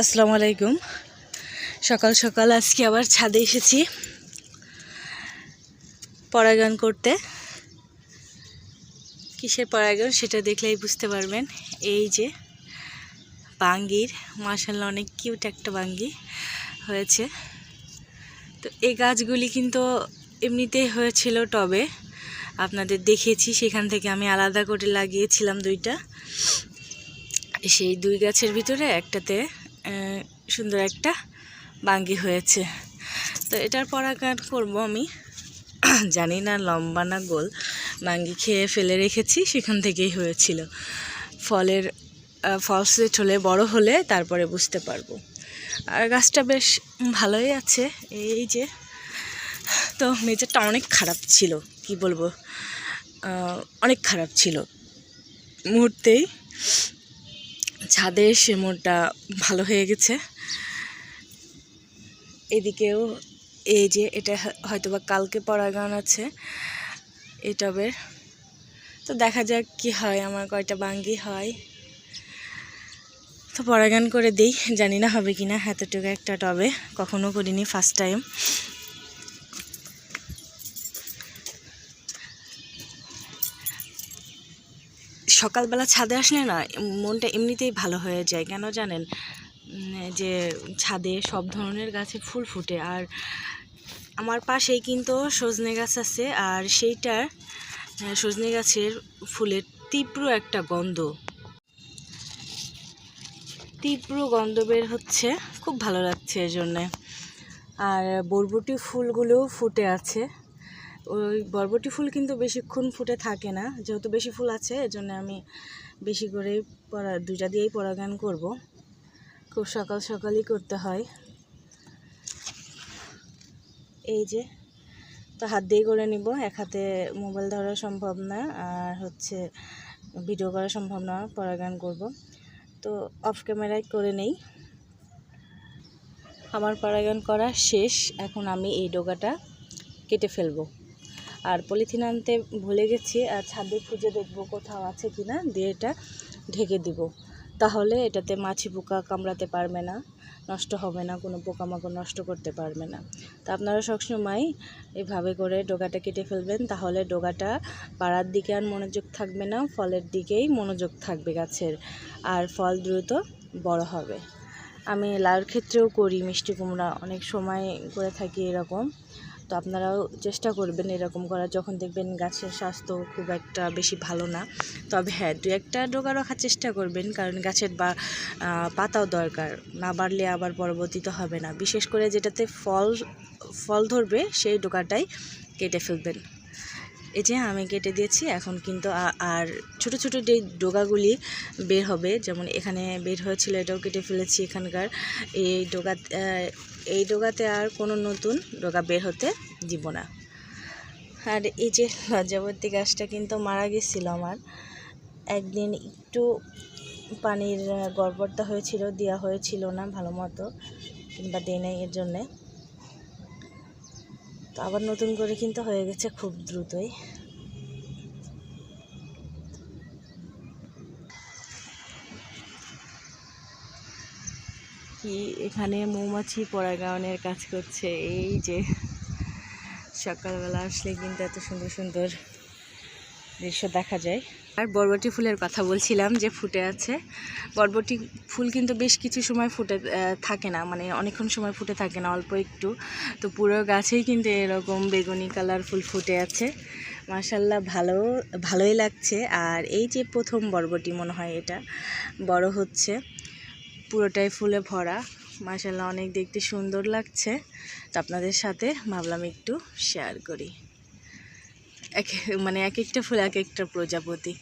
আসসালামু আলাইকুম। সকাল সকাল আজকে আবার ছাদে এসেছি। পরাগান করতে। কিসের পরাগান সেটা দেখলেই বুঝতে পারবেন। এই যে বাঙ্গির মার্শাল্লাহ অনেক কিউট একটা বাঙ্গি হয়েছে। তো এই গাছগুলি কিন্তু এমনিতেই হয়েছিল টবে। আপনাদের দেখিয়েছি সেখান থেকে আমি আলাদা করে লাগিয়েছিলাম দুইটা। সেই দুই গাছের ভিতরে একটাতে সুন্দর একটা বাঙ্গি হয়েছে। তো এটার পরাগান করব আমি। জানি না লম্বা না গোল। বাঙ্গি খেয়ে ফেলে রেখেছি, সেখান থেকেই হয়েছিল। ফলের ফল সেট হলে বড় হলে তারপরে বুঝতে পারব। আর গাছটা বেশ ভালোই আছে। এই যে, তো মেজারটা অনেক খারাপ ছিল, কি বলব? অনেক খারাপ ছিল। মুহূর্তেই ছাদে এসে মনটা ভালো হয়ে গেছে। এদিকেও এই যে এটা হ- হয়তোবা কালকে পরাগান আছে। এই টবের তো দেখা যাক কি হয়, আমার কয়টা বাঙ্গি হয়। তো পরাগান করে দিই, জানি না হবে কিনা, এতটুকু একটা টবে, কখনো করিনি ফার্স্ট টাইম সকালবেলা ছাদে আসলে না, মনটা এমনিতেই ভালো হয়ে যায়। কেন জানেন? যে ছাদে সব ধরনের গাছে ফুল ফুটে। আর আমার পাশেই কিন্তু সজনে গাছ আছে, আর সেইটার সজনে গাছের ফুলের তীব্র একটা গন্ধ। তীব্র গন্ধ বের হচ্ছে, খুব ভালো লাগছে এর জন্যে আর বরবটি ফুলগুলোও ফুটে আছে। ওই বরবটি ফুল কিন্তু বেশিক্ষণ ফুটে থাকে না। যেহেতু বেশি ফুল আছে, এজন্য আমি বেশি করেই পরা, দুইটা দিয়েই পরাগান করব। খুব সকাল সকালই করতে হয়। এই যে, তো হাত দিয়েই করে নিব। এক হাতে মোবাইল ধরা সম্ভব না, আর হচ্ছে ভিডিও করা সম্ভব না পরাগান করব। তো অফ ক্যামেরায় করে নেই। আমার পরাগান করা শেষ। এখন আমি এই ডোগাটা কেটে ফেলব। আর পলিথিন আনতে ভুলে গেছি, আর ছাদে খুঁজে দেখব কোথাও আছে কি না দিয়ে এটা ঢেকে দিব। তাহলে এটাতে মাছি পোকা কামড়াতে পারবে না, নষ্ট হবে না, কোনো পোকামাকড় নষ্ট করতে পারবে না। তো আপনারা সবসময় এভাবে করে ডোগাটা কেটে ফেলবেন, তাহলে ডোগাটা পাড়ার দিকে আর মনোযোগ থাকবে না, ফলের দিকেই মনোযোগ থাকবে গাছের, আর ফল দ্রুত বড় হবে। আমি লাউর ক্ষেত্রেও করি, মিষ্টি কুমড়া অনেক সময় করে থাকি এরকম। তো আপনারাও চেষ্টা করবেন এরকম করার। যখন দেখবেন গাছের স্বাস্থ্য খুব একটা বেশি ভালো না তবে হ্যাঁ দু একটা ডোকা রাখার চেষ্টা করবেন কারণ গাছের বা পাতাও দরকার। না বাড়লে আবার পরবর্তীতে হবে না। বিশেষ করে যেটাতে ফল ফল ধরবে সেই ডোকাটাই কেটে ফেলবেন। এই যে আমি কেটে দিয়েছি এখন কিন্তু আর ছোট ছোট যে ডোগাগুলি বের হবে যেমন এখানে বের হয়েছিল এটাও কেটে ফেলেছি এখানকার। এই আহ, এই ডোগাতে আর কোনো নতুন ডোগা বের হতে দিব না। আর এই যে লজ্জাবতী গাছটা কিন্তু মারা গেছিল আমার। একদিন একটু পানির আহ, গড়বড়তা হয়েছিল দেওয়া হয়েছিল না ভালো মতো কিংবা দেয় নাই এর জন্যে। তো আবার নতুন করে কিন্তু হয়ে গেছে খুব দ্রুতই। কি এখানে মৌমাছি পরাগায়নের কাজ করছে। এই যে সকালবেলা আসলে কিন্তু এত সুন্দর সুন্দর দৃশ্য দেখা যায়। আর বরবটি ফুলের কথা বলছিলাম যে ফুটে আছে। বরবটি ফুল কিন্তু বেশ কিছু সময় ফুটে থাকে না মানে অনেকক্ষণ সময় ফুটে থাকে না, অল্প একটু। তো পুরো গাছেই কিন্তু এরকম বেগুনি কালার ফুল ফুটে আছে। মাসাল্লাহ ভালো, ভালোই লাগছে। আর এই যে প্রথম বরবটি মনে হয় এটা, বড় হচ্ছে। পুরোটাই ফুলে ভরা। মাসাল্লাহ অনেক দেখতে সুন্দর লাগছে। তো আপনাদের সাথে ভাবলাম একটু শেয়ার করি। এক মানে এক একটা ফুল, এক একটা প্রজাপতি।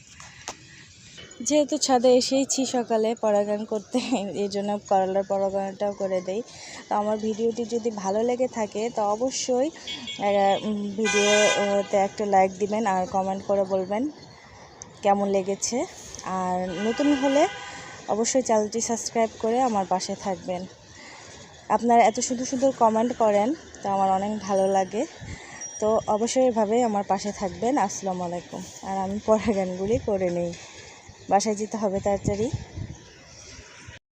যেহেতু ছাদে এসেইছি সকালে পরাগান করতে এই জন্য করলার পরাগানটাও করে দেই। তো আমার ভিডিওটি যদি ভালো লেগে থাকে, তো অবশ্যই ভিডিওতে একটা লাইক দিবেন আর কমেন্ট করে বলবেন কেমন লেগেছে। আর নতুন হলে অবশ্যই চ্যানেলটি সাবস্ক্রাইব করে আমার পাশে থাকবেন। আপনারা এত সুন্দর সুন্দর কমেন্ট করেন, তো আমার অনেক ভালো লাগে। তো অবশ্যই এভাবেই আমার পাশে থাকবেন। আসসালামু আলাইকুম। আর আমি পড়া গানগুলি করে নেই। বাসায় যেতে হবে তাড়াতাড়ি।